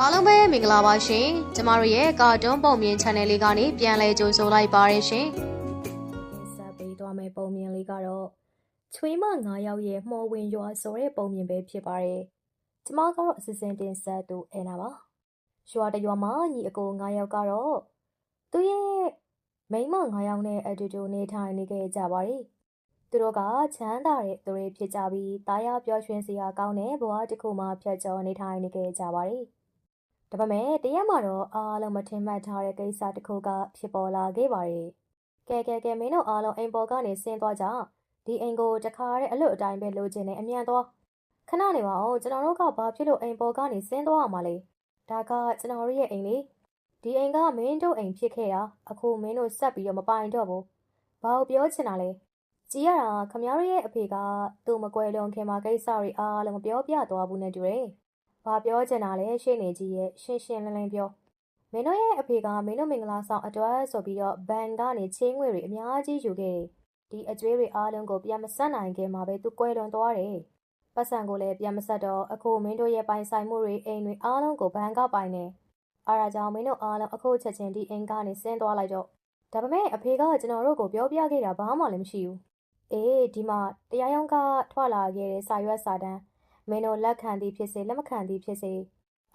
အားလုံးပဲမင်္ဂလာပါရှင်ကျမတို့ရဲ့ကာတွန်းပုံမြင် channel လေးကနေပြန်လည်ကြိုဆိုလိုက်ပါရရှင်ဆက်ပေးသွားမယ့်ပုံမြင်လေးကတော့ချွေးမ9ယောက်ရဲ့မှော်ဝင်ရွာဆိုတဲ့ပုံမြင်ပဲဖြစ်ပါတယ်။ကျမကတော့အစစ်စင်တင်ဆက်သူအဲနာပါ။ရွာတစ်ရွာမှာညီအကို9ယောက်ကတော့သူရဲ့မိန်းမ9ယောက်နဲ့အတူတူနေထိုင်နေခဲ့ကြပါတယ်။သူတို့ကချမ်းသာတဲ့သူတွေဖြစ်ကြပြီးတာယာပျော်ရွှင်စရာကောင်းတဲ့ဘဝတစ်ခုမှာဖြတ်ကျော်နေထိုင်နေခဲ့ကြပါတယ်။ ဒါပေမဲ့တရက်မှာတော့အားလုံးမထင်မှတ်ထားတဲ့ကိစ္စတစ်ခုကဖြစ်ပေါ်လာခဲ့ပါတယ်။ကဲကဲကဲမင်းတို့အားလုံးအိမ်ပေါ်ကနေဆင်းသွားကြဒီအိမ်ကိုတခါတည်းအလွတ်အတိုင်းပဲလိုချင်နေအမြန်သွားခဏနေပါဦးကျွန်တော်တို့ကဘာဖြစ်လို့အိမ်ပေါ်ကနေဆင်းသွားရမှာလဲဒါကကျွန်တော်တို့ရဲ့အိမ်လေဒီအိမ်ကမင်းတို့အိမ်ဖြစ်ခဲ့တာအခုမင်းတို့ဆက်ပြီးတော့မပိုင်တော့ဘူးဘာကိုပြောချင်တာလဲကြည်ရတာခမရရဲ့အဖေကသူ့မကွယ်လွန်ခင်မှာကိစ္စတွေအားလုံးမပြောပြသွားဘူးနဲ့တူတယ် ဘာပြောချင်တာလဲရှေ့နေကြီးရဲ့ရှင်းရှင်းလင်းလင်းပြောမင်းတို့ရဲ့အဖေကမင်းတို့မင်္ဂလာဆောင်အတွက်ဆိုပြီးတော့ဘန်ကနေချင်းငွေတွေအများကြီးယူခဲ့တယ်။ဒီအကျွေးတွေအားလုံးကိုပြန်မဆက်နိုင်ခင်မှာပဲသူကွဲလွန်သွားတယ်။ပတ်စံကိုလည်းပြန်မဆက်တော့အခုမင်းတို့ရဲ့ပိုင်ဆိုင်မှုတွေအိမ်တွေအားလုံးကိုဘန်ကပိုင်နေ။အားဒါကြောင့်မင်းတို့အားလုံးအခုချက်ချင်းဒီအိမ်ကနေဆင်းသွားလိုက်တော့ဒါပေမဲ့အဖေကကျွန်တော်တို့ကိုပြောပြခဲ့တာဘာမှလည်းမရှိဘူး။အေးဒီမှာတရားရုံးကထွက်လာခဲ့တဲ့စာရွက်စာတမ်း မင်းတို့လက်ခံသည်ဖြစ်စေလက်မခံသည်ဖြစ်စေ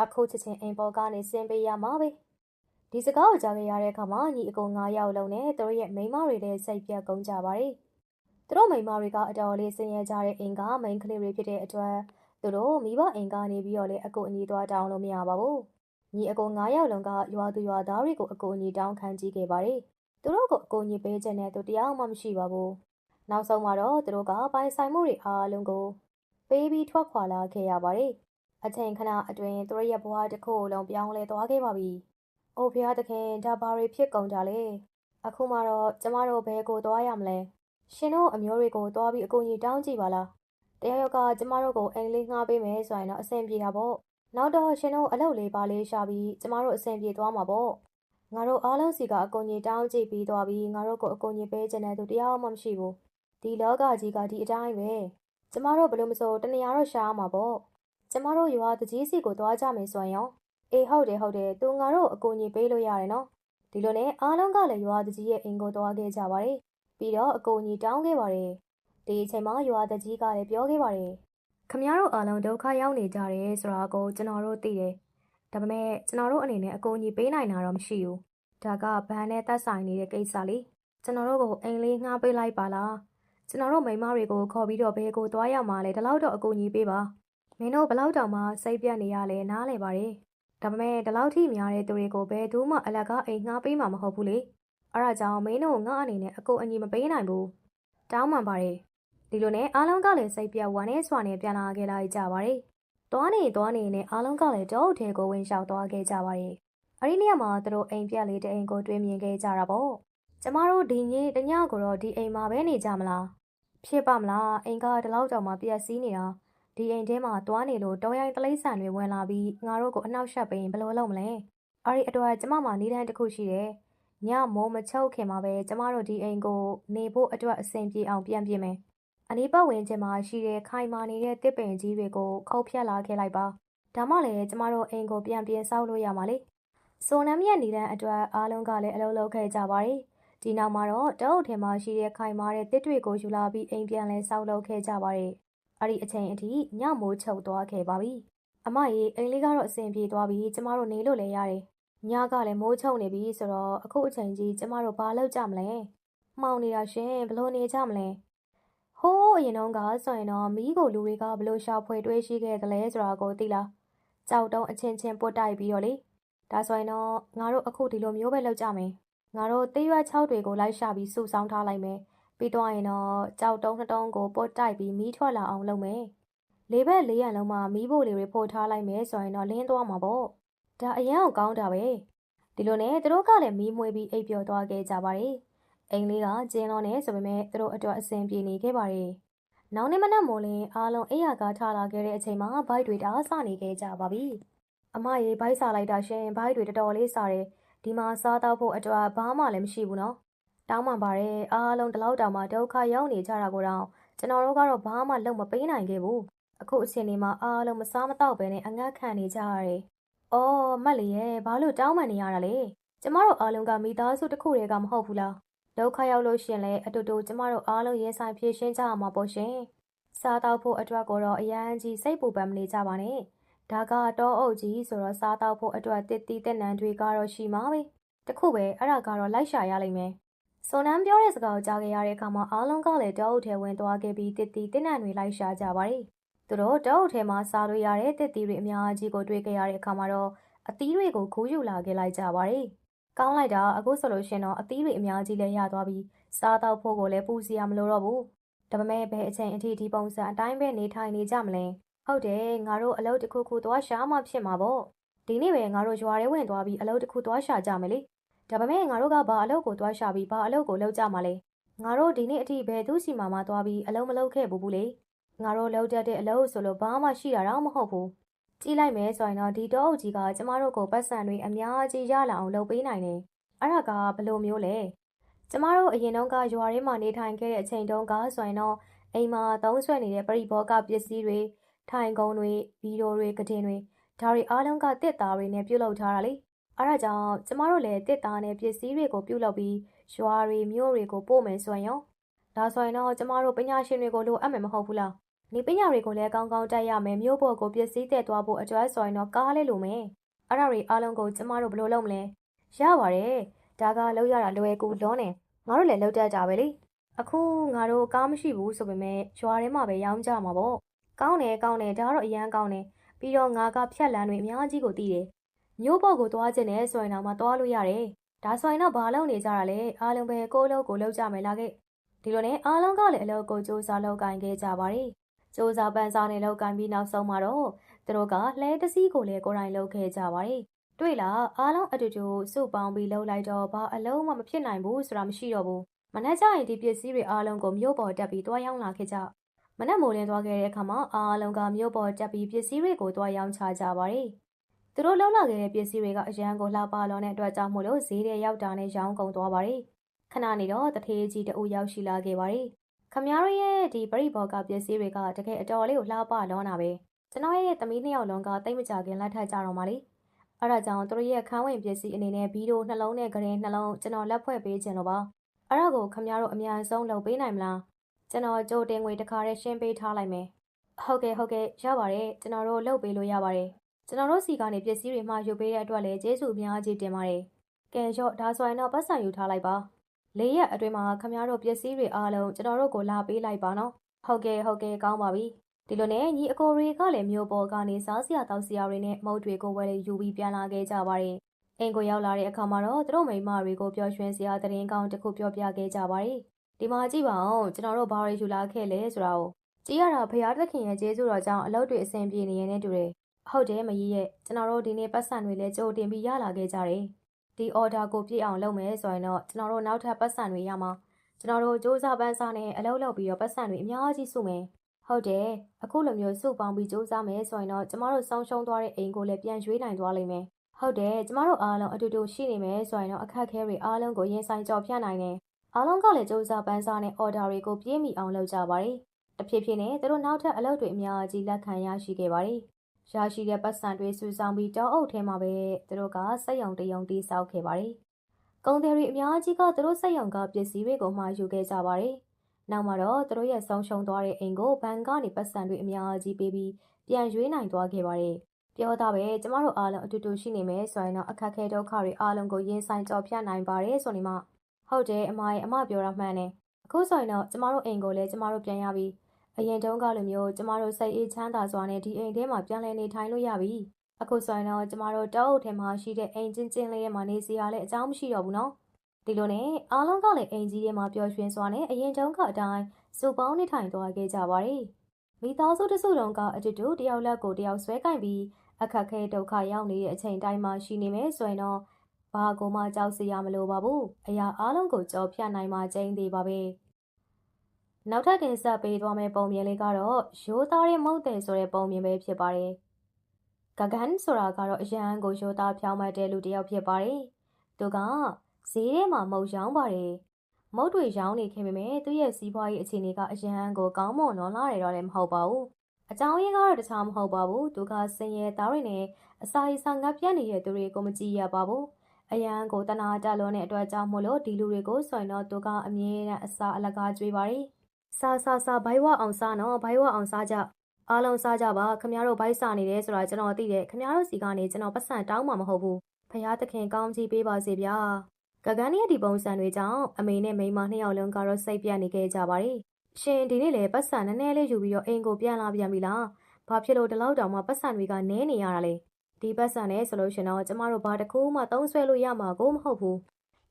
အခုချက်ချင်းအိမ်ပေါ်ကနေဆင်းပေးရမှာပဲ။ဒီစကားကိုကြားခဲ့ရတဲ့အခါမှာညီအကို9ယောက်လုံးနဲ့သူတို့ရဲ့မိန်းမတွေလည်းစိတ်ပြတ်ကုန်ကြပါတယ်။သူတို့မိန်းမတွေကအတော်လေးဆင်းရဲကြတဲ့အိမ်ကမိန်းကလေးတွေဖြစ်တဲ့အတွက်သူတို့မိဘအိမ်ကနေပြီးတော့လည်းအကူအညီသွားတောင်းလို့မရပါဘူး။ညီအကို9ယောက်လုံးကရွာသူရွာသားတွေကိုအကူအညီတောင်းခံကြည့်ခဲ့ပါတယ်။သူတို့ကိုအကူအညီပေးခြင်းနဲ့သူတရားမှမရှိပါဘူး။နောက်ဆုံးမှာတော့သူတို့ကပိုင်ဆိုင်မှုတွေအားလုံးကို ပေးပြီးထွက်ခွာလာခဲ့ရပါတယ်။အချိန်ခဏအတွင်းသူတို့ရဲ့ဘဝတစ်ခုလုံးပြောင်းလဲသွားခဲ့ပါပြီ။အိုဖျားသခင်ဒါဘာတွေဖြစ်ကုန်ကြလဲအခုမှတော့ကျမတို့ဘဲကိုသွားရမလဲရှင်တို့အမျိုးတွေကိုသွားပြီးအကူအညီတောင်းကြည့်ပါလားတရားရောက်ကကျမတို့ကိုအိမ်လေးငှားပေးမယ်ဆိုရင်တော့အဆင်ပြေတာပေါ့နောက်တော့ရှင်တို့အလုပ်လေးပါလေးရှာပြီးကျမတို့အဆင်ပြေသွားမှာပေါ့ငါတို့အားလုံးစီကအကူအညီတောင်းကြည့်ပြီးသွားပြီးငါတို့ကိုအကူအညီပေးခြင်းနဲ့သူတရားမှမရှိဘူးဒီလောကကြီးကဒီအတိုင်းပဲ ကျမတို့ဘယ်လို့မဆိုတနေရာတော့ရှာရမှာပေါ့ကျမတို့ရွာတကြီးစီကိုသွားကြမယ်ဆိုရင်ရောအေးဟုတ်တယ်ဟုတ်တယ်သူငါတို့အကူအညီပေးလို့ရတယ်နော်ဒီလိုနဲ့အားလုံးကလည်းရွာတကြီးရဲ့အိမ်ကိုသွားခဲ့ကြပါတယ်ပြီးတော့အကူအညီတောင်းခဲ့ပါတယ်ဒီအချိန်မှာရွာတကြီးကလည်းပြောခဲ့ပါတယ်ခမရတို့အားလုံးဒုက္ခရောက်နေကြတယ်ဆိုတာကိုကျွန်တော်တို့သိတယ်ဒါပေမဲ့ကျွန်တော်တို့အနေနဲ့အကူအညီပေးနိုင်တာတော့မရှိဘူးဒါကဘန်နဲ့သက်ဆိုင်နေတဲ့ကိစ္စလေကျွန်တော်တို့ကိုအိမ်လေးငှားပေးလိုက်ပါလား ကျွန်တော်တို့မိန်းမတွေကိုခေါ်ပြီးတော့ဘဲကိုသွားရမှာလဲဒီလောက်တော့အကူအညီပေးပါမင်းတို့ဘလောက်တောင်မှစိတ်ပြတ်နေရလဲနားလဲပါတယ်ဒါပေမဲ့ဒီလောက်ထိများတဲ့သူတွေကိုဘယ်သူမှအလကားအိမ်ငှားပေးမှာမဟုတ်ဘူးလေအဲ့ဒါကြောင့်မင်းတို့ငါအနေနဲ့အကိုအညီမပေးနိုင်ဘူးတောင်းပန်ပါတယ်ဒီလိုနဲ့အားလုံးကလည်းစိတ်ပြတ်ဝမ်းနဲ့ဆွာနဲ့ပြန်လာခဲ့လိုက်ကြပါတယ်သွားနေသွားနေနဲ့အားလုံးကလည်းတောအုပ်ထဲကိုဝင်လျှောက်သွားခဲ့ကြပါတယ်အဲ့ဒီနေရာမှာသူတို့အိမ်ပြက်လေးတအိမ်ကိုတွေ့မြင်ခဲ့ကြတာပေါ့ကျမတို့ဒီညတညကိုတော့ဒီအိမ်မှာပဲနေကြမလား ဖြစ်ပါမလားအိမ်ကဒီလောက်တောင်မှပြက်စီးနေတာဒီအိမ်ထဲမှာတွားနေလို့တော်ရိုင်းတလိမ့်ဆန်တွေဝင်လာပြီးငါတို့ကိုအနှောက်ယှက်ပေးရင်ဘယ်လိုလုပ်မလဲ။အဲ့ဒီအတွက်ကျမမှာနေတန်းတစ်ခုရှိတယ်။ညမိုးမချုပ်ခင်မှာပဲကျမတို့ဒီအိမ်ကိုနေဖို့အတွက်အဆင်ပြေအောင်ပြန်ပြင်မယ်။အနီးပတ်ဝန်းကျင်မှာရှိတဲ့ခိုင်မာနေတဲ့တစ်ပင်ကြီးတွေကိုခုတ်ဖြတ်လာခဲ့လိုက်ပါ။ဒါမှလည်းကျမတို့အိမ်ကိုပြန်ပြင်ဆောက်လို့ရမှာလေ။ဆိုနမ်းမြတ်နေတန်းအတွက်အားလုံးကလည်းအလုပ်လုပ်ခဲ့ကြပါတယ်။ ဒီနောက်မှာတော့တအုပ်ထဲမှာရှိတဲ့ခိုင်မာတဲ့တစ်တွေကိုယူလာပြီးအိမ်ပြန်လဲဆောက်လုပ်ခဲ့ကြပါတယ်။အဲ့ဒီအချိန်အထိညမိုးချုပ်သွားခဲ့ပါပြီ။အမရေအိမ်လေးကတော့အဆင်ပြေသွားပြီကျမတို့နေလို့လည်းရတယ်။ညကလည်းမိုးချုပ်နေပြီဆိုတော့အခုအချိန်ကြီးကျမတို့ဘာလုပ်ကြမလဲ။မှောင်နေတာရှင်ဘလို့နေကြမလဲ။ဟိုးအရင်တုန်းကဆိုရင်တော့မီးကိုလူတွေကဘလို့ရှာဖွေတွေးရှိခဲ့သလဲဆိုတာကိုသိလား။ကြောက်တုံးအချင်းချင်းပုတ်တိုက်ပြီးတော့လေ။ဒါဆိုရင်တော့ငါတို့အခုဒီလိုမျိုးပဲလုပ်ကြမယ်။ ငါတို့သေးရွက်ချောက်တွေကိုလိုက်ရှာပြီးစုဆောင်းထားလိုက်မယ်။ပြီးတော့ရင်တော့ကြောက်တုံးနှစ်တုံးကိုပုတ်တိုက်ပြီးမီးထွက်လာအောင်လုပ်မယ်။လေးဘက်လေးရံလုံးမှာမီးဖိုလေးတွေပို့ထားလိုက်မယ်ဆိုရင်တော့လင်းသွားမှာပေါ့။ဒါအရန်အောင်ကောင်းတာပဲ။ဒီလိုနဲ့သူတို့ကလည်းမီးမွေးပြီးအိပ်ပျော်သွားခဲ့ကြပါတယ်။အိမ်လေးကကျင်းလုံးနဲ့ဆိုပေမဲ့သူတို့အတွက်အဆင်ပြေနေခဲ့ပါတယ်။နောက်နေ့မနက်မိုးလင်းအားလုံးအိယာကထလာခဲ့တဲ့အချိန်မှာဘိုက်တွေတအားစနေခဲ့ကြပါပြီ။အမရေဘိုက်စားလိုက်တာရှင်ဘိုက်တွေတော်တော်လေးစားတယ်။ ဒီမှာစားတော့ဖို့အတွက်ဘာမှလည်းမရှိဘူးနော်။တောင်းပန်ပါတယ်အားလုံးဒီလောက်တောင်မှဒုက္ခရောက်နေကြတာကိုတော့ကျွန်တော်တို့ကတော့ဘာမှလုပ်မပေးနိုင်ခဲ့ဘူးအခုအချိန်ဒီမှာအားလုံးမစားမတော့ဘဲနဲ့အငတ်ခံနေကြရတယ်။အော်မတ်လေးရဲ့ဘာလို့တောင်းပန်နေရတာလဲ။ကျမတို့အားလုံးကမိသားစုတစ်ခုတည်းကမဟုတ်ဘူးလား။ဒုက္ခရောက်လို့ရှင်လဲအတူတူကျမတို့အားလုံးရင်ဆိုင်ဖြေရှင်းကြရမှာပေါ့ရှင်။စားတော့ဖို့အတွက်ကိုတော့အရန်ကြီးစိတ်ပူပန်မနေကြပါနဲ့။ ဒါကတော့အုပ်ကြီးဆိုတော့စားတော့ဖို့အတွက်တစ်တီးတက်နံတွေကတော့ရှိမှာပဲ။တခုပဲအဲ့ဒါကတော့လိုက်ရှာရလိမ့်မယ်။စွန်နမ်းပြောတဲ့စကားကိုကြားခဲ့ရတဲ့အခါမှာအားလုံးကလည်းတောအုပ်ထဲဝင်သွားခဲ့ပြီးတစ်တီးတက်နံတွေလိုက်ရှာကြပါတယ်။သူတို့တောအုပ်ထဲမှာစားလို့ရတဲ့တစ်တီးတွေအများကြီးကိုတွေ့ခဲ့ရတဲ့အခါမှာတော့အသီးတွေကိုခူးယူလာခဲ့လိုက်ကြပါတယ်။ကောင်းလိုက်တာအခုဆိုလို့ရှင်တော့အသီးတွေအများကြီးလည်းရသွားပြီးစားတော့ဖို့ကိုလည်းပူစီရမလို့တော့ဘူး။ဒါပေမဲ့ဘယ်အချိန်အထိဒီပုံစံအတိုင်းပဲနေထိုင်နေကြမလဲ။ ဟုတ်တယ်ငါတို့အလုပ်တစ်ခုခုသွားရှာမှဖြစ်မှာပေါ့။ဒီနေ့ပဲငါတို့ရွာထဲဝင်သွားပြီးအလုပ်တစ်ခုသွားရှာကြမယ်လေ။ဒါပေမဲ့ငါတို့ကဘာအလုပ်ကိုသွားရှာပြီးဘာအလုပ်ကိုလုပ်ကြမှာလဲ။ငါတို့ဒီနေ့အထိဘယ်သူစီမှာမှသွားပြီးအလုပ်မလုပ်ခဲ့ဘူးဘူးလေ။ငါတို့လုပ်တတ်တဲ့အလုပ်ဆိုလို့ဘာမှရှိတာတော့မဟုတ်ဘူး။ကြည့်လိုက်မယ်ဆိုရင်တော့ဒီတောအုပ်ကြီးကကျမတို့ကိုပတ်စံတွေအများကြီးရလာအောင်လုပ်ပေးနိုင်တယ်။အဲ့ဒါကဘယ်လိုမျိုးလဲ။ကျမတို့အရင်တုန်းကရွာထဲမှာနေထိုင်ခဲ့တဲ့အချိန်တုန်းကဆိုရင်တော့အိမ်မှာသုံးဆွဲနေတဲ့ပရိဘောဂပစ္စည်းတွေ ထိုင်ကုန်တွေဗီဒီယိုတွေကတင်တွေဒါတွေအားလုံးကတစ်သားတွေနဲ့ပြုတ်လုပ်ထားတာလေ။အဲ့ဒါကြောင့်ကျမတို့လည်းတစ်သားနဲ့ပစ္စည်းတွေကိုပြုတ်လုပ်ပြီးရွာတွေမြို့တွေကိုပို့မယ်ဆိုရင်ရောဒါဆိုရင်တော့ကျမတို့ပညာရှင်တွေကိုလိုအပ်မယ်မဟုတ်ဘူးလား။နေပညာတွေကိုလည်းကောင်းကောင်းတက်ရမယ်မြို့ပေါ်ကိုပစ္စည်းတက်သွားဖို့အတွက်ဆိုရင်တော့ကားလေးလိုမယ်။အဲ့ဒါတွေအားလုံးကိုကျမတို့ဘယ်လိုလုပ်မလဲ။ရပါတယ်။ဒါကလောက်ရတာလွယ်ကူလွန်းနေ။ငါတို့လည်းလောက်တတ်ကြပဲလေ။အခုငါတို့ကားမရှိဘူးဆိုပေမဲ့ရွာထဲမှာပဲရောင်းကြမှာပေါ့။ ကောင်းတယ်ကောင်းတယ်ဒါကတော့အရန်ကောင်းတယ်။ပြီးတော့ငါကဖြတ်လန်းတွေအများကြီးကိုသိတယ်။မြို့ပေါ်ကိုသွားခြင်းနဲ့ဆိုရင်တော့မှသွားလို့ရတယ်။ဒါဆိုရင်တော့ဘာလုပ်နေကြတာလဲ။အားလုံးပဲကိုယ့်အလုပ်ကိုလုပ်ကြမယ်လားခဲ့။ဒီလိုနဲ့အားလုံးကလည်းအလုပ်ကိုစူးစမ်းလုပ်ကိုင်ခဲ့ကြပါတယ်။စူးစမ်းပန်းစားနဲ့လုပ်ကိုင်ပြီးနောက်ဆုံးမှာတော့သူတို့ကလှဲတစည်းကိုလည်းကိုယ်တိုင်လုပ်ခဲ့ကြပါတယ်။တွေ့လားအားလုံးအတူတူစုပေါင်းပြီးလှုပ်လိုက်တော့ဘာအလုံးမှမဖြစ်နိုင်ဘူးဆိုတာမရှိတော့ဘူး။မနေ့ကျရင်ဒီပစ္စည်းတွေအားလုံးကိုမြို့ပေါ်တက်ပြီးတွားရောက်လာခဲ့ကြ။ မနက်မိုးလင်းသွားခဲ့တဲ့အခါမှာအားလုံးကမြို့ပေါ်တက်ပြီးပစ္စည်းတွေကိုတွားရောက်ချကြပါတယ်။သူတို့လှုပ်လာခဲ့တဲ့ပစ္စည်းတွေကအရန်ကိုလှပလောတဲ့အတွက်ကြောင့်မို့လို့ဈေးထဲရောက်တာနဲ့ရောင်းကုန်သွားပါတယ်။ခဏနေတော့တထေးကြီးတအူရောက်ရှိလာခဲ့ပါတယ်။ခမများရဲ့ဒီပရိဘောကပစ္စည်းတွေကတကယ်အတော်လေးကိုလှပလောတာပဲ။ကျွန်တော်ရဲ့သမီးနှစ်ယောက်လုံးကတိတ်မကြခင်လက်ထပ်ကြတော့မှလေ။အဲ့ဒါကြောင့်သူတို့ရဲ့ခန်းဝင်ပစ္စည်းအနေနဲ့ဗီဒီယိုနှလုံးနဲ့ဂရင်နှလုံးကျွန်တော်လက်ဖွဲ့ပေးခြင်းလို့ပါ။အဲ့ဒါကိုခမများတို့အများဆုံးလုပ်ပေးနိုင်မလား။ ကျွန်တော်ကြိုတင်ငွေတစ်ခါတည်းရှင်းပေးထားလိုက်မယ်။ဟုတ်ကဲ့ဟုတ်ကဲ့ရပါတယ်ကျွန်တော်တို့လုပ်ပေးလို့ရပါတယ်။ကျွန်တော်တို့စီကနေပစ္စည်းတွေမှာယူပေးတဲ့အတွက်လည်းကျေးဇူးအများကြီးတင်ပါတယ်။ကဲရော့ဒါဆိုရင်တော့ပတ်စံယူထားလိုက်ပါ။လေးရက်အတွင်းမှာခမများတို့ပစ္စည်းတွေအားလုံးကျွန်တော်တို့ကိုလာပေးလိုက်ပါနော်။ဟုတ်ကဲ့ဟုတ်ကဲ့ကောင်းပါပြီ။ဒီလိုနဲ့ညီအကိုတွေကလည်းမျိုးပေါ်ကနေစားစရာတောက်စရာတွေနဲ့မုတ်တွေကိုဝယ်လေယူပြီးပြန်လာခဲ့ကြပါတယ်။အင်ကိုရောက်လာတဲ့အခါမှာတော့သူတို့မိန်းမတွေကိုပျော်ရွှင်စရာသတင်းကောင်းတစ်ခုပြောပြခဲ့ကြပါတယ်။ ဒီမှာကြည့်ပါဦးကျွန်တော်တို့ဘာတွေယူလာခဲ့လဲဆိုတာကိုကြည့်ရတာဖရာသခင်ရဲ့ကျေးဇူးတော်ကြောင့်အလုပ်တွေအဆင်ပြေနေရတဲ့တူတယ်။ဟုတ်တယ်မကြီးရဲ့ကျွန်တော်တို့ဒီနေ့ပတ်စံတွေလည်းကြိုတင်ပြီးရလာခဲ့ကြတယ်။ဒီ order ကိုပြည့်အောင်လုပ်မယ်ဆိုရင်တော့ကျွန်တော်တို့နောက်ထပ်ပတ်စံတွေရမှာကျွန်တော်တို့စူးစမ်းပန်းစားနဲ့အလုပ်လုပ်ပြီးတော့ပတ်စံတွေအများကြီးစုမယ်။ဟုတ်တယ်အခုလိုမျိုးစုပေါင်းပြီးစူးစမ်းမယ်ဆိုရင်တော့ကျမတို့ဆုံးရှုံးသွားတဲ့အိမ်ကိုလည်းပြန်ရွေးနိုင်သွားလိမ့်မယ်။ဟုတ်တယ်ကျမတို့အားလုံးအတူတူရှိနေမယ်ဆိုရင်တော့အခက်အခဲတွေအားလုံးကိုရင်ဆိုင်ကြော်ဖြတ်နိုင်တယ်။ အားလုံးကလည်းစူးစမ်းပန်းစားနဲ့ order တွေကိုပြည့်မီအောင်လုပ်ကြပါတယ်။တဖြည်းဖြည်းနဲ့သူတို့နောက်ထပ်အလုပ်တွေအများကြီးလက်ခံရရှိခဲ့ပါတယ်။ရရှိတဲ့ပတ်စံတွေစုဆောင်ပြီးတောအုပ်ထဲမှာပဲသူတို့ကစက်ရုံတရုံတီးဆောက်ခဲ့ပါတယ်။ကုန်သည်တွေအများကြီးကသူတို့စက်ရုံကပစ္စည်းတွေကိုမှာယူခဲ့ကြပါတယ်။နောက်မှာတော့သူတို့ရဲ့ဆုံးရှုံးသွားတဲ့အိမ်ကိုဘဏ်ကနေပတ်စံတွေအများကြီးပေးပြီးပြန်ရွေးနိုင်သွားခဲ့ပါတယ်။ပြောသားပဲကျမတို့အားလုံးအတူတူရှိနေမယ်ဆိုရင်တော့အခက်ခဲဒုက္ခတွေအားလုံးကိုရင်ဆိုင်ကြော်ဖြတ်နိုင်ပါတယ်ဆိုနေမှ ဟုတ်တယ်အမရဲ့အမပြောတာမှန်တယ်။အခုဆိုရင်တော့ကျမတို့အိမ်ကိုလည်းကျမတို့ပြန်ရပြီ။အရင်တုန်းကလိုမျိုးကျမတို့စိတ်အေးချမ်းသာစွာနဲ့ဒီအိမ်ထဲမှာပြန်လည်နေထိုင်လို့ရပြီ။အခုဆိုရင်တော့ကျမတို့တောအုပ်ထဲမှာရှိတဲ့အိမ်ချင်းချင်းလေးထဲမှာနေစရာလည်းအကြောင်းမရှိတော့ဘူးနော်။ဒီလိုနဲ့အားလုံးကလည်းအိမ်ကြီးထဲမှာပျော်ရွှင်စွာနဲ့အရင်တုန်းကအတိုင်းစုပေါင်းနေထိုင်သွားခဲ့ကြပါတယ်။မိသားစုတစ်စုလုံးကအတူတူတယောက်လက်ကိုတယောက်ဆွဲကင်ပြီးအခက်ခဲဒုက္ခရောက်နေတဲ့အချိန်တိုင်းမှာရှိနေမယ်ဆိုရင်တော့ ဘာကိုမှကြောက်စရာမလိုပါဘူး။အရာအားလုံးကိုကြော်ဖြတ်နိုင်မှကျင်းသေးပါပဲ။နောက်ထပ်တင်ဆက်ပေးသွားမယ့်ပုံမြင်လေးကတော့ရိုးသားတဲ့မုတ်တယ်ဆိုတဲ့ပုံမြင်ပဲဖြစ်ပါတယ်။ဂဂန်ဆိုတာကတော့အရန်ကိုရိုးသားဖြောင်းမှတ်တဲ့လူတစ်ယောက်ဖြစ်ပါတယ်။သူကဈေးထဲမှာမုတ်ရောင်းပါတယ်။မုတ်တွေရောင်းနေခဲ့ပေမဲ့သူ့ရဲ့စီးပွားရေးအခြေအနေကအရန်ကိုကောင်းမွန်လွန်လာတယ်တော့လည်းမဟုတ်ပါဘူး။အကြောင်းရင်းကတော့တခြားမဟုတ်ပါဘူးသူကစင်ရဲသားတွေနဲ့အစာရစာငတ်ပြတ်နေတဲ့သူတွေကိုမကြည့်ရပါဘူး အရန်ကိုတနာတလွန်တဲ့အတွက်ကြောင့်မို့လို့ဒီလူတွေကိုဆိုရင်တော့သူကအမြဲတမ်းအစာအလကားကြွေးပါတယ်စာစာစာဘိုင်ဝအောင်စားနော်ဘိုင်ဝအောင်စားကြအားလုံးစားကြပါခမရတို့ဘိုက်စာနေတယ်ဆိုတာကျွန်တော်သိတယ်ခမရတို့စီကနေကျွန်တော်ပတ်စံတောင်းမှာမဟုတ်ဘူးဖះသခင်ကောင်းချီးပေးပါစေဗျာဂဂန်းရဲ့ဒီပုံစံတွေကြောင့်အမေနဲ့မိန်းမနှစ်ယောက်လုံးကတော့စိတ်ပြတ်နေခဲ့ကြပါတယ်ရှင်ဒီနေ့လေပတ်စံနည်းနည်းလေးယူပြီးတော့အိမ်ကိုပြန်လာပြန်ပြီလားဘာဖြစ်လို့ဒီလောက်တောင်မှပတ်စံတွေကနည်းနေရတာလဲ ဒီပတ်စံနဲ့ဆိုလို့ရှင်တော့ကျမတို့ဘာတစ်ခုမှသုံးဆွဲလို့ရမှာကိုမဟုတ်ဘူး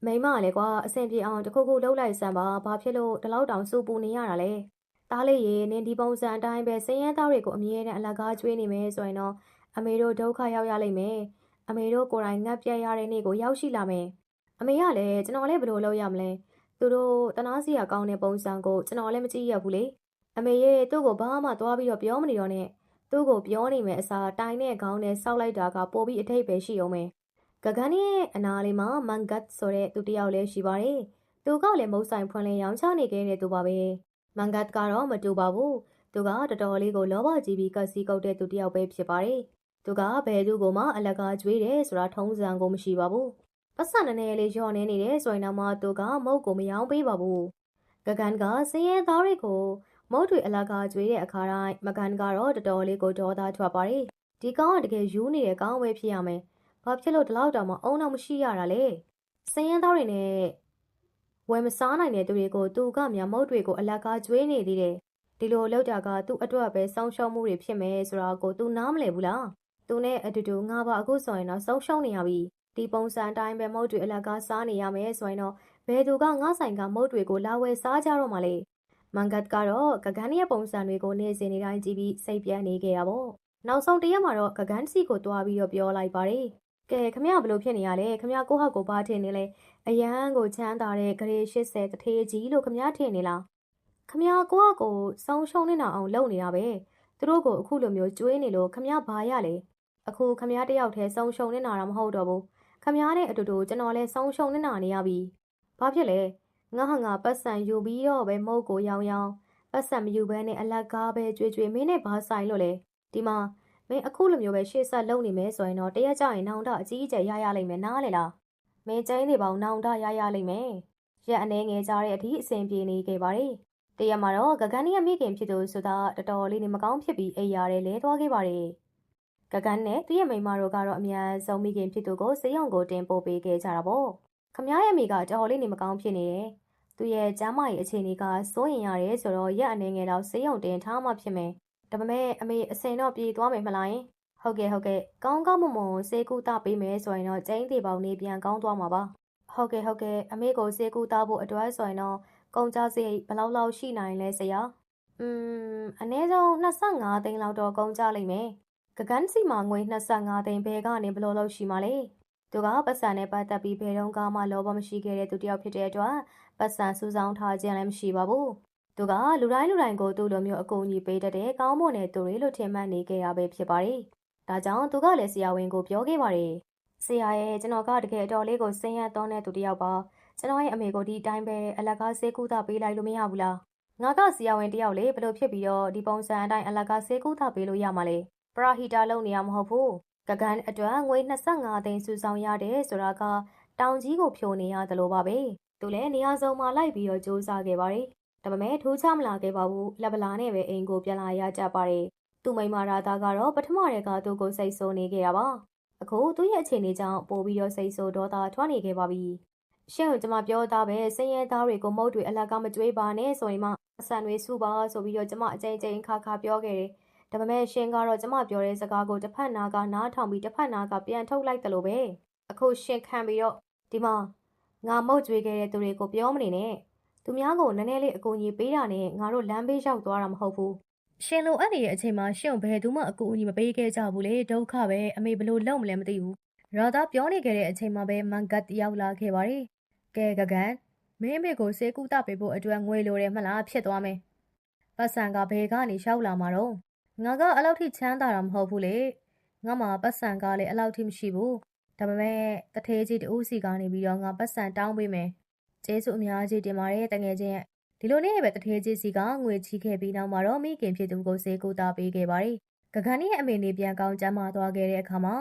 မိန်းမကလည်းကွာအဆင်ပြေအောင်တစ်ခုခုလှုပ်လိုက်စမ်းပါဘာဖြစ်လို့ဒီလောက်တောင်စူပူနေရတာလဲသားလေးရေနင်ဒီပုံစံအတိုင်းပဲစင်ရဲသားတွေကိုအမြဲတမ်းအလကားကျွေးနေမယ်ဆိုရင်တော့အမေတို့ဒုက္ခရောက်ရလိမ့်မယ်အမေတို့ကိုယ်တိုင်ငတ်ပြတ်ရတဲ့နေ့ကိုရောက်ရှိလာမယ်အမေကလည်းကျွန်တော်လည်းဘယ်လိုလုပ်ရမလဲသူတို့တနာစီရကောင်းတဲ့ပုံစံကိုကျွန်တော်လည်းမကြည့်ရဘူးလေအမေရဲ့သူ့ကိုဘာမှသွားပြီးတော့ပြောမနေတော့နဲ့ သူ့ကိုပြောနေမယ်အစားတိုင်နဲ့ခေါင်းနဲ့စောက်လိုက်တာကပိုပြီးအထိတ်ပဲရှိအောင်မယ်ဂဂန်ရဲ့အနာလေးမှာမန်ဂတ်ဆိုတဲ့သူတယောက်လည်းရှိပါတယ်သူကလည်းမုတ်ဆိုင်ဖွင့်လင်းရောင်းချနေခဲ့တဲ့သူပါပဲမန်ဂတ်ကတော့မတူပါဘူးသူကတော်တော်လေးကိုလောဘကြီးပြီးကစီကုတ်တဲ့သူတယောက်ပဲဖြစ်ပါတယ်သူကဘယ်သူကိုမှအလကားကျွေးတယ်ဆိုတာထုံးစံကိုမရှိပါဘူးပတ်စံနည်းနည်းလေးညှော်နေနေတယ်ဆိုရင်တော့မှသူကမုတ်ကိုမယောင်းပေးပါဘူးဂဂန်ကစင်းရဲသားတွေကို မုတ်တွေအလကားကျွေးတဲ့အခါတိုင်းမကန်ကတော့တော်တော်လေးကိုဒေါသထွက်ပါတယ်ဒီကောင်ကတကယ်ယူနေတဲ့ကောင်ပဲဖြစ်ရမယ်ဘာဖြစ်လို့ဒီလောက်တောင်မှအုံတော့မရှိရတာလဲစင်းရဲသားတွေနဲ့ဝယ်မစားနိုင်တဲ့သူတွေကိုသူကမြမုတ်တွေကိုအလကားကျွေးနေသေးတယ်ဒီလိုလောက်တာကသူ့အတွက်ပဲစောင်းရှုံးမှုတွေဖြစ်မယ်ဆိုတာကိုသူနားမလည်ဘူးလားသူနဲ့အတူတူငါပါအခုဆိုရင်တော့ဆုံးရှုံးနေရပြီဒီပုံစံအတိုင်းပဲမုတ်တွေအလကားစားနေရမယ်ဆိုရင်တော့ဘယ်သူကငါဆိုင်ကမုတ်တွေကိုလာဝယ်စားကြတော့မှလဲ မန်ဂတ်ကတော့ဂဂန်ရဲ့ပုံစံတွေကိုနေစဉ်နေတိုင်းကြည့်ပြီးစိတ်ပြတ်နေခဲ့တာပေါ့နောက်ဆုံးတရက်မှာတော့ဂဂန်စီကိုတွားပြီးတော့ပြောလိုက်ပါတယ်ကဲခမရဘလို့ဖြစ်နေရလဲခမရကိုဟောက်ကိုဘာထင်နေလဲအရန်ကိုချမ်းသာတဲ့ဂရေ80တထေးကြီးလို့ခမရထင်နေလားခမရကိုဟောက်ကိုစောင်းရှုံနေတာအောင်လုပ်နေတာပဲသူတို့ကိုအခုလိုမျိုးကျွေးနေလို့ခမရဘာရလဲအခုခမရတယောက်တည်းစောင်းရှုံနေတာတော့မဟုတ်တော့ဘူးခမရတဲ့အတူတူကျွန်တော်လည်းစောင်းရှုံနေတာနေရပြီဘာဖြစ်လဲ ငါဟာငါပတ်စံယူပြီးတော့ပဲမုတ်ကိုရောင်းရောင်းပတ်စံမယူဘဲနဲ့အလက်ကားပဲကြွေကြွေမင်းနဲ့ဘာဆိုင်လို့လဲဒီမှာမင်းအခုလိုမျိုးပဲရှေ့ဆက်လုပ်နေမယ်ဆိုရင်တော့တရက်ကြရင်နောင်တအကြီးအကျယ်ရရလိမ့်မယ်နားလေလားမင်းကျင်းနေပေါင်းနောင်တရရလိမ့်မယ်ရက်အနေငယ်ကြတဲ့အထိအစဉ်ပြေနေခဲ့ပါတယ်တရက်မှာတော့ဂဂန်နီရဲ့မိခင်ဖြစ်သူဆိုတာတော်တော်လေးနေမကောင်းဖြစ်ပြီးအိပ်ရတယ်လဲသွားခဲ့ပါတယ်ဂဂန်နဲ့သူ့ရဲ့မိန်းမတို့ကတော့အများဆုံးမိခင်ဖြစ်သူကိုစေးရုံကိုတင်ပို့ပေးခဲ့ကြတာပေါ့ ခမရရဲ့မိကတော်တော်လေးနေမကောင်းဖြစ်နေတယ်သူရဲ့ကျမ်းမာရေးအခြေအနေကစိုးရင်ရတယ်ဆိုတော့ရက်အနေငယ်တော့စေးရုံတင်ထားမှဖြစ်မယ်ဒါပေမဲ့အမေအစင်တော့ပြေးသွားမယ်မလားယင်ဟုတ်ကဲ့ဟုတ်ကဲ့ကောင်းကောင်းမွန်မွန်စေကူတာပေးမယ်ဆိုရင်တော့ကျင်းသေးပေါင်းနေပြန်ကောင်းသွားမှာပါဟုတ်ကဲ့ဟုတ်ကဲ့အမေကိုစေကူတာဖို့အတွက်ဆိုရင်တော့ကုန်ကြစရိတ်ဘယ်လောက်လောက်ရှိနိုင်လဲဆရာอืมအနည်းဆုံး25သိန်းလောက်တော့ကုန်ကြလိမ့်မယ်ကကန်စီမှာငွေ25သိန်းဘယ်ကနေဘယ်လိုလုပ်ရှိမှာလဲ သူကပတ်စံနဲ့ပတ်သက်ပြီးဘယ်တော့မှလောဘမရှိခဲ့တဲ့သူတစ်ယောက်ဖြစ်တဲ့အတွက်ပတ်စံစူးစောင်းထားခြင်းလည်းမရှိပါဘူးသူကလူတိုင်းလူတိုင်းကိုသူ့လိုမျိုးအကူအညီပေးတတ်တဲ့ကောင်းမွန်တဲ့သူတွေလို့ထင်မှတ်နေခဲ့ရပဲဖြစ်ပါတယ်။ဒါကြောင့်သူကလည်းဆရာဝန်ကိုပြောခဲ့ပါတယ်။ဆရာရဲ့ကျွန်တော်ကတကယ်အတော်လေးကိုစင်ရသွန်းတဲ့သူတစ်ယောက်ပါ။ကျွန်တော်ရဲ့အမေကိုဒီအတိုင်းပဲအလကားဆေးကုသပေးလိုက်လို့မရဘူးလား။ငါကဆရာဝန်တစ်ယောက်လေဘလို့ဖြစ်ပြီးတော့ဒီပုံစံအတိုင်းအလကားဆေးကုသပေးလို့ရမှာလေ။ပရာဟီတာလုပ်နေရမဟုတ်ဘူး။ ကကန်အတွက်ငွေ25သိန်းစုဆောင်ရတယ်ဆိုတာကတောင်ကြီးကိုဖြိုနေရတယ်လို့ပါပဲ။သူလည်းနေရာစုံမှာလိုက်ပြီးတော့စူးစမ်းခဲ့ပါတယ်။ဒါပေမဲ့ထိုးချမလာခဲ့ပါဘူးလက်ပလာနဲ့ပဲအိမ်ကိုပြန်လာရကြပါတယ်သူမိမရာသားကတော့ပထမတည်းကသူ့ကိုစိတ်ဆိုးနေခဲ့တာပါအခုသူ့ရဲ့အခြေအနေကြောင့်ပို့ပြီးတော့စိတ်ဆိုးဒေါသထွက်နေခဲ့ပါပြီရှင့်ကိုကျွန်မပြောသားပဲစင်ရဲသားတွေကိုမုတ်တွေအလကားမကြွေးပါနဲ့ဆိုရင်မှအဆန်တွေစုပါဆိုပြီးတော့ကျွန်မအကြိမ်ကြိမ်ခါခါပြောခဲ့တယ် ဒါပေမဲ့ရှင်ကတော့ကျွန်မပြောတဲ့စကားကိုတစ်ဖက်နာကနားထောင်ပြီးတစ်ဖက်နာကပြန်ထုတ်လိုက်တယ်လို့ပဲအခုရှင်ခံပြီးတော့ဒီမှာငါမုတ်ကြွေးခဲ့တဲ့သူတွေကိုပြောမနေနဲ့သူများကိုနည်းနည်းလေးအကူအညီပေးတာနဲ့ငါတို့လမ်းဘေးရောက်သွားတာမဟုတ်ဘူးရှင်လိုအပ်နေတဲ့အချိန်မှာရှင်ကိုဘယ်သူမှအကူအညီမပေးခဲ့ကြဘူးလေဒုက္ခပဲအမေဘလို့လုံးမလဲမသိဘူးရာသာပြောနေခဲ့တဲ့အချိန်မှာပဲမန်ဂတ်ရောက်လာခဲ့ပါတယ်ကဲဂကန်မင်းမေကိုစေကူတာပေးဖို့အတွက်ငွေလိုတယ်မလားဖြစ်သွားမယ်ပတ်စံကဘယ်ကနေလျှောက်လာမှာတော့ ငါကအလောက်ထိချမ်းသာတာမဟုတ်ဘူးလေငါမှပတ်စံကလည်းအလောက်ထိမရှိဘူးဒါပေမဲ့တထေးကြီးတူးစီကနေပြီးတော့ငါပတ်စံတောင်းပေးမယ်ကျေးဇူးအများကြီးတင်ပါတယ်တငယ်ချင်းဒီလိုနဲ့ပဲတထေးကြီးစီကငွေချီခဲ့ပြီးနောက်မှာတော့မိခင်ဖြစ်သူကိုစေကူတာပေးခဲ့ပါတယ်။ကကန်းရဲ့အမေနေပြန်ကောင်းကျမ်းမာသွားခဲ့တဲ့အခါမှာ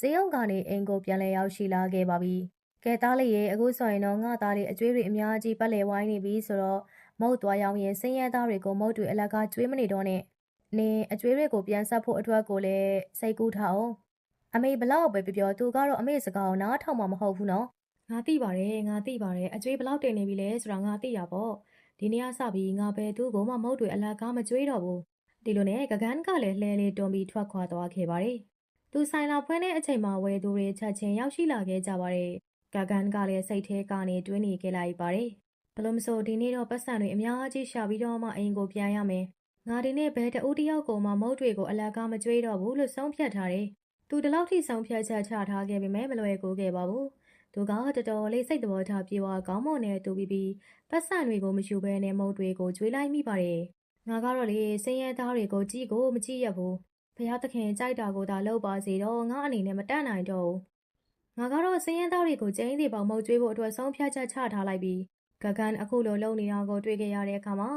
စေယုံကနေအိမ်ကိုပြန်လဲရောက်ရှိလာခဲ့ပါပြီ။ကဲသားလေးရေအခုဆိုရင်တော့ငါသားလေးအကျွေးတွေအများကြီးပတ်လဲဝိုင်းနေပြီဆိုတော့မုတ်သွားရောက်ရင်စင်းရဲသားတွေကိုမုတ်တွေအလကားကျွေးမနေတော့နဲ့။ နင်အကျွေးတွေကိုပြန်ဆက်ဖို့အတွက်ကိုလည်းစိတ်ကူးထားအောင်။အမေဘလောက်ပဲပြောပြောသူကတော့အမေစကားကိုနားထောင်မှာမဟုတ်ဘူးနော်။ငါသိပါတယ်ငါသိပါတယ်အကျွေးဘလောက်တင်နေပြီလဲဆိုတာငါသိရပေါ့။ဒီနေ့ကစပြီးငါပဲသူ့ကိုမှမုတ်တွေအလကားမကျွေးတော့ဘူး။ဒီလိုနဲ့ကကန်းကလည်းလှဲလေးတွန်းပြီးထွက်ခွာသွားခဲ့ပါတယ်။သူဆိုင်လာဖွင့်တဲ့အချိန်မှာဝယ်သူတွေချက်ချင်းရောက်ရှိလာခဲ့ကြပါတယ်။ကကန်းကလည်းစိတ်ထဲကနေတွင်းနေခဲ့လိုက်ပါတယ်။ဘလို့မဆိုဒီနေ့တော့ပတ်စံတွေအများကြီးရှာပြီးတော့မှအိမ်ကိုပြန်ရမယ်။ ငါဒီနေ့ဘဲတဦးတယောက်ကိုမှမုတ်တွေကိုအလကားမကျွေးတော့ဘူးလို့ဆုံးဖြတ်ထားတယ်။သူဒီလောက်ထိဆုံးဖြတ်ချက်ချထားခဲ့ပေမဲ့မလွယ်ကူခဲ့ပါဘူး။သူကတော်တော်လေးစိတ်တော်ထားပြေဝကောင်းမွန်တဲ့သူပြီးပြီးပတ်စံတွေကိုမယူဘဲနဲ့မုတ်တွေကိုကျွေးလိုက်မိပါတယ်။ငါကတော့လေစင်းရဲသားတွေကိုကြည့်ကိုမကြည့်ရဘူး။ဘုရားသခင်ကြိုက်တာကိုသာလုပ်ပါစေတော့ငါအနေနဲ့မတတ်နိုင်တော့ဘူး။ငါကတော့စင်းရဲသားတွေကိုကျင်းစီပေါင်မုတ်ကျွေးဖို့အတွက်ဆုံးဖြတ်ချက်ချထားလိုက်ပြီးဂကန်အခုလိုလုံနေတာကိုတွေ့ခဲ့ရတဲ့အခါမှာ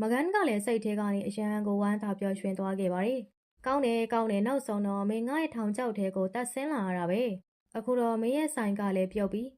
မကန်ကလည်းစိတ်ထဲကနေအရန်ကိုဝမ်းသာပျော်ရွှင်သွားခဲ့ပါတယ်။ကောင်းတယ်ကောင်းတယ်နောက်ဆုံးတော့မင်းငါရဲ့ထောင်ချောက်ထဲကိုတတ်ဆင်းလာရတာပဲ။အခုတော့မင်းရဲ့ဆိုင်ကလည်းပြုတ်ပြီး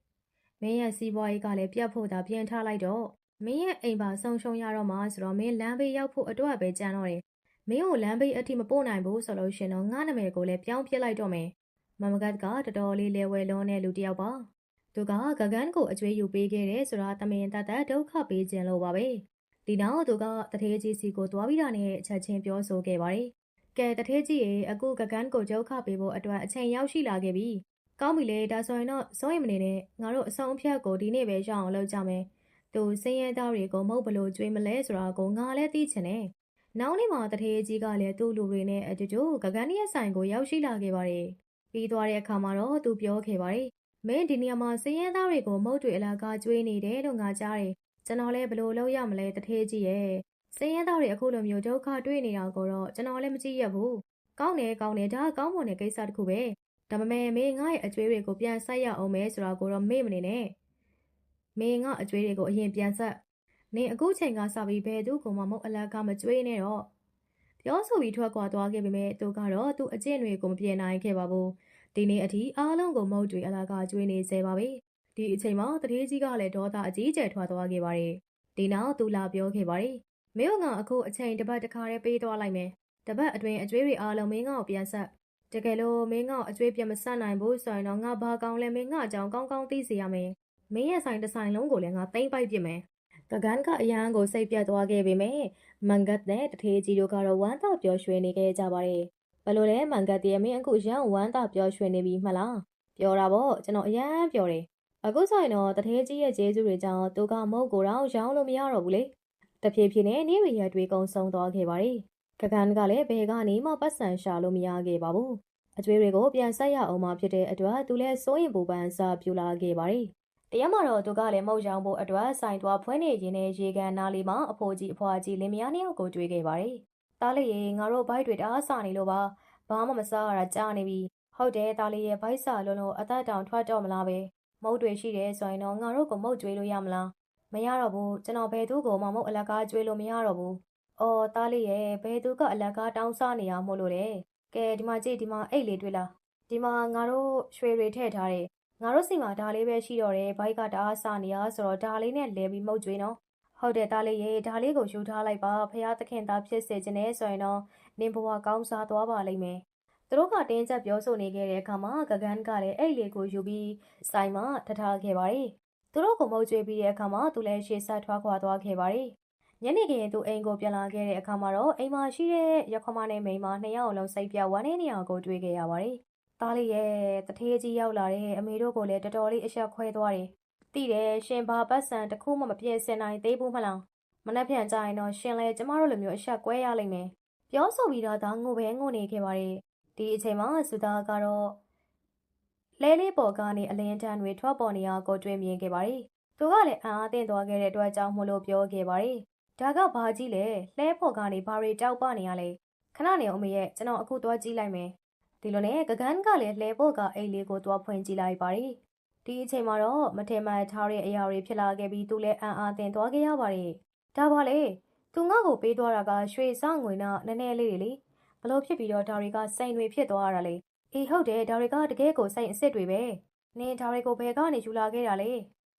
မင်းရဲ့စီးပွားရေးကလည်းပြတ်ဖို့သာပြင်ထားလိုက်တော့မင်းရဲ့အိမ်ပါဆုံရှုံရတော့မှဆိုတော့မင်းလမ်းဘေးရောက်ဖို့အတွက်ပဲကြံတော့တယ်။မင်းကိုလမ်းဘေးအထိမပို့နိုင်ဘူးဆိုလို့ရှင်တော့ငါနာမည်ကိုလည်းပြောင်းပြစ်လိုက်တော့မယ်။မမကတ်ကတော်တော်လေးလဲဝဲလုံးတဲ့လူတစ်ယောက်ပါ။သူကဂဂန်ကိုအကျွေးယူပေးခဲ့တယ်ဆိုတာတမင်တတ်တတ်ဒုက္ခပေးခြင်းလို့ပါပဲ။ ဒီနောက်သူကတထေးကြီးစီကိုသွားပြီးတာနဲ့အချက်ချင်းပြောဆိုခဲ့ပါတယ်။ကဲတထေးကြီးရေအခုဂဂန်ကိုဒုက္ခပေးဖို့အတွက်အချိန်ရောက်ရှိလာခဲ့ပြီ။ကောင်းပြီလေဒါဆိုရင်တော့စိုးရင်မနေနဲ့ငါတို့အဆုံးအဖြတ်ကိုဒီနေ့ပဲရအောင်လုပ်ကြမယ်။သူစင်းရဲသားတွေကိုမဟုတ်ဘလို့ကြွေးမလဲဆိုတာကိုငါလည်းသိချင်တယ်။နောက်နေ့မှာတထေးကြီးကလည်းသူ့လူတွေနဲ့အတူတူဂဂန်ရဲ့ဆိုင်ကိုရောက်ရှိလာခဲ့ပါတယ်။ပြီးသွားတဲ့အခါမှာတော့သူပြောခဲ့ပါတယ်။မင်းဒီနေရာမှာစင်းရဲသားတွေကိုမုတ်တွေအလာကားကျွေးနေတယ်လို့ငါကြားတယ်။ ကျွန်တော်လည်းဘလို့လုပ်ရမလဲတထေးကြီးရဲ့။စင်းရဲသားတွေအခုလိုမျိုးဒုက္ခတွေ့နေတာကိုတော့ကျွန်တော်လည်းမကြည့်ရဘူး။ကောင်းတယ်ကောင်းတယ်ဒါကကောင်းမွန်တဲ့ကိစ္စတစ်ခုပဲ။ဒါပေမဲ့မင်းငါ့ရဲ့အကျွေးတွေကိုပြန်ဆက်ရအောင်မဲဆိုတာကိုတော့မေ့မနေနဲ့။မင်းငါအကျွေးတွေကိုအရင်ပြန်ဆက်။နင်အခုချိန်ကစပြီးဘယ်သူ့ကိုမှမုတ်အလကားမကျွေးနဲ့တော့။ပြောဆိုပြီးထွက်ခွာသွားခဲ့ပေမဲ့သူကတော့သူ့အကျင့်တွေကိုမပြေနိုင်ခဲ့ပါဘူး။ဒီနေ့အထိအားလုံးကိုမုတ်တွေအလကားကျွေးနေစေပါပဲ။ ဒီအချိန်မှာတတိကြီးကလည်းဒေါသအကြီးကျယ်ထွက်သွားခဲ့ပါတယ်။ဒီနောက်သူလာပြောခဲ့ပါတယ်။မင်းကအခုအချိန်တစ်ပတ်တစ်ခါတည်းပေးသွားလိုက်မယ်။တစ်ပတ်အတွင်းအကျွေးတွေအားလုံးမင်းကိုပြန်ဆက်။တကယ်လို့မင်းကအကျွေးပြန်မဆက်နိုင်ဘူးဆိုရင်တော့ငါဘာကောင်းလဲမင်းကအကြောင်းကောင်းကောင်းသိစေရမယ်။မင်းရဲ့ဆိုင်တစ်ဆိုင်လုံးကိုလည်းငါသိမ့်ပိုက်ပြစ်မယ်။ကကန်ကအရန်ကိုစိတ်ပြတ်သွားခဲ့ပေမဲ့မန်ဂတ်နဲ့တထေးကြီးတို့ကတော့ဝမ်းသာပျော်ရွှင်နေခဲ့ကြပါတယ်။ဘယ်လိုလဲမန်ဂတ်တည်းမင်းအခုရန်ဝမ်းသာပျော်ရွှင်နေပြီမလား။ပြောတာပေါ့ကျွန်တော်အရန်ပြောတယ်။ အခုဆိုရင်တော့တထေးကြီးရဲ့ကျေးဇူးတွေကြောင့်သူကမုတ်ကိုတော့ရောင်းလို့မရတော့ဘူးလေ။တဖြည်းဖြည်းနဲ့နေရရတွေကုံဆုံးသွားခဲ့ပါတယ်။ကကန်ကလည်းဘယ်ကနေမှပတ်စံရှာလို့မရခဲ့ပါဘူး။အကျွေးတွေကိုပြန်ဆက်ရအောင်မှဖြစ်တဲ့အတွက်သူလည်းစိုးရင်ပူပန်စာပြူလာခဲ့ပါတယ်။တရက်မှာတော့သူကလည်းမုတ်ရောင်ဖို့အတွက်ဆိုင်သွားဖွင့်နေရင်းနဲ့ရေကန်နားလေးမှာအဖိုးကြီးအဖွားကြီးလင်မယားနှစ်ယောက်ကိုတွေ့ခဲ့ပါတယ်။တားလေးရေငါတို့ဘိုက်တွေတအားစာနေလို့ပါ။ဘာမှမစားရတာကြားနေပြီ။ဟုတ်တယ်တားလေးရဲ့ဘိုက်စာလုံးလုံးအသက်တောင်ထွက်တော့မလားပဲ။ မုတ်တွေရှိတယ်ဆိုရင်တော့ငါတို့ကိုမုတ်ကျွေးလို့ရမလား။မရတော့ဘူးကျွန်တော်ဘယ်သူကိုမှမုတ်အလကားကျွေးလို့မရတော့ဘူး။အော်တားလေးရဲ့ဘယ်သူကအလကားတောင်းစားနေရမို့လို့လေ။ကဲဒီမှာကြည့်ဒီမှာအိတ်လေးတွေ့လား။ဒီမှာငါတို့ရွှေတွေထည့်ထားတယ်။ငါတို့စီမှာဒါလေးပဲရှိတော့တယ်ဘိုက်ကတအားစာနေရဆိုတော့ဒါလေးနဲ့လဲပြီးမုတ်ကျွေးနော်ဟုတ်တယ်ဒါလေးရေဒါလေးကိုယူထားလိုက်ပါဖះသခင်သားဖြစ်စေခြင်းနဲ့ဆိုရင်တော့နင်ဘဝကောင်းစားသွားပါလိမ့်မယ် သူတို့ကတင်းကျပ်ပြောဆိုနေခဲ့တဲ့အခါမှာဂဂန်ကလည်းအဲ့လေးကိုယူပြီးဆိုင်မှာထထားခဲ့ပါတယ်သူတို့ကိုမုတ်ကျွေးပြီးတဲ့အခါမှာသူလည်းရှေ့ဆက်ထွားခွာသွားခဲ့ပါတယ်ညနေခင်းသူအိမ်ကိုပြန်လာခဲ့တဲ့အခါမှာတော့အိမ်မှာရှိတဲ့ရခမနဲ့မိန်းမနှစ်ယောက်လုံးစိတ်ပြဝမ်းနေနေအောင်ကိုတွေ့ခဲ့ရပါတယ်သားလေးရဲ့တထေးကြီးရောက်လာတဲ့အမေတို့ကိုလည်းတော်တော်လေးအဆက်ခွဲသွားတယ်။သိတယ်ရှင်ဘာပတ်စံတစ်ခုမှမပြည့်စင်နိုင်သေးဘူးမလား။မနှက်ပြန်ကြရင်တော့ရှင်လည်းကျမတို့လိုမျိုးအဆက်ကွဲရလိမ့်မယ်။ပြောဆိုပြီးတော့ဒါငိုပဲငိုနေခဲ့ပါတယ်။ ဒီအချိန်မှာစုသားကတော့လဲလေးပေါ်ကနေအလင်းတန်းတွေထွက်ပေါ်နေအောင်ကိုတွေ့မြင်ခဲ့ပါတယ်။သူကလည်းအာအသင့်သွားခဲ့တဲ့အတွက်ကြောင့်မလို့ပြောခဲ့ပါတယ်။ဒါကဘာကြီးလဲလဲပေါ်ကနေဘာတွေတောက်ပနေရလဲခဏနေအောင်မေရဲ့ကျွန်တော်အခုသွားကြည့်လိုက်မယ်ဒီလိုနဲ့ဂဂန်ကလည်းလှဲဖို့ကအိတ်လေးကိုသွားဖွင့်ကြည့်လိုက်ပါတယ်ဒီအချိန်မှာတော့မထင်မှန်ထားတဲ့အရာတွေဖြစ်လာခဲ့ပြီးသူလည်းအံ့အားသင့်သွားခဲ့ရပါတယ်ဒါပါလေသူငါ့ကိုပေးသွားတာကရွှေစငွေနာနည်းနည်းလေးတွေလေ ဘလို့ဖြစ်ပြီးတော့ဒါတွေကစိန်တွေဖြစ်သွားရတာလေအေးဟုတ်တယ်ဒါတွေကတကယ်ကိုစိန်အစ်စ်တွေပဲနင်ဒါတွေကိုဘယ်ကနေယူလာခဲ့တာလဲ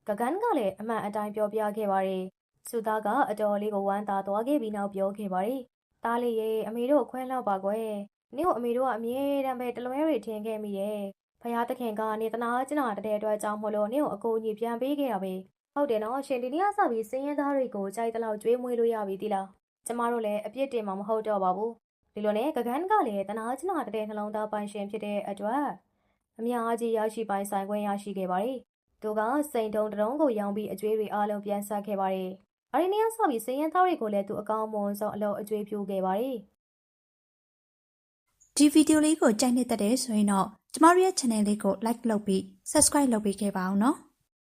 ဂဂန်ကလည်းအမှန်အတိုင်းပြောပြခဲ့ပါတယ်စုသားကအတော်လေးကိုဝမ်းသာသွားခဲ့ပြီးနောက်ပြောခဲ့ပါတယ်သားလေးရဲ့အမေတို့ခွဲလောက်ပါကွယ်နင့်ကိုအမေတို့ကအမြဲတမ်းပဲတလွဲတွေထင်ခဲ့မိရဲ့ဖယားသခင်ကနေတနာကျင်နာတဲ့အတွက်ကြောင့်မလို့နင့်ကိုအကူအညီပြန်ပေးခဲ့တာပဲဟုတ်တယ်နော်ရှင်ဒီနေ့ကစပြီးစင်းရဲသားတွေကိုကြိုက်တလောက်ကျွေးမွေးလို့ရပြီသီလားကျမတို့လည်းအပြစ်တင်မှာမဟုတ်တော့ပါဘူး ဒီလိုနဲ့ဂဂန်ကလည်းတနာကျင်နာတဲ့နှလုံးသားပိုင်ရှင်ဖြစ်တဲ့အတွက်အများကြီးရရှိပိုင်ဆိုင်ခွင့်ရရှိခဲ့ပါတယ်သူကစိန်တုံတရုံးကိုရောင်းပြီးအကျွေးတွေအားလုံးပြန်ဆက်ခဲ့ပါတယ်အရီနီယာစပြီးစင်းရဲသားတွေကိုလည်းသူအကောင်းမွန်ဆုံးအလုပ်အကျွေးပြုခဲ့ပါတယ်ဒီဗီဒီယိုလေးကိုကြိုက်နှစ်သက်တယ်ဆိုရင်တော့ကျမတို့ရဲ့ channel လေးကို like လုပ်ပြီး subscribe လုပ်ပေးခဲ့ပါအောင်နော်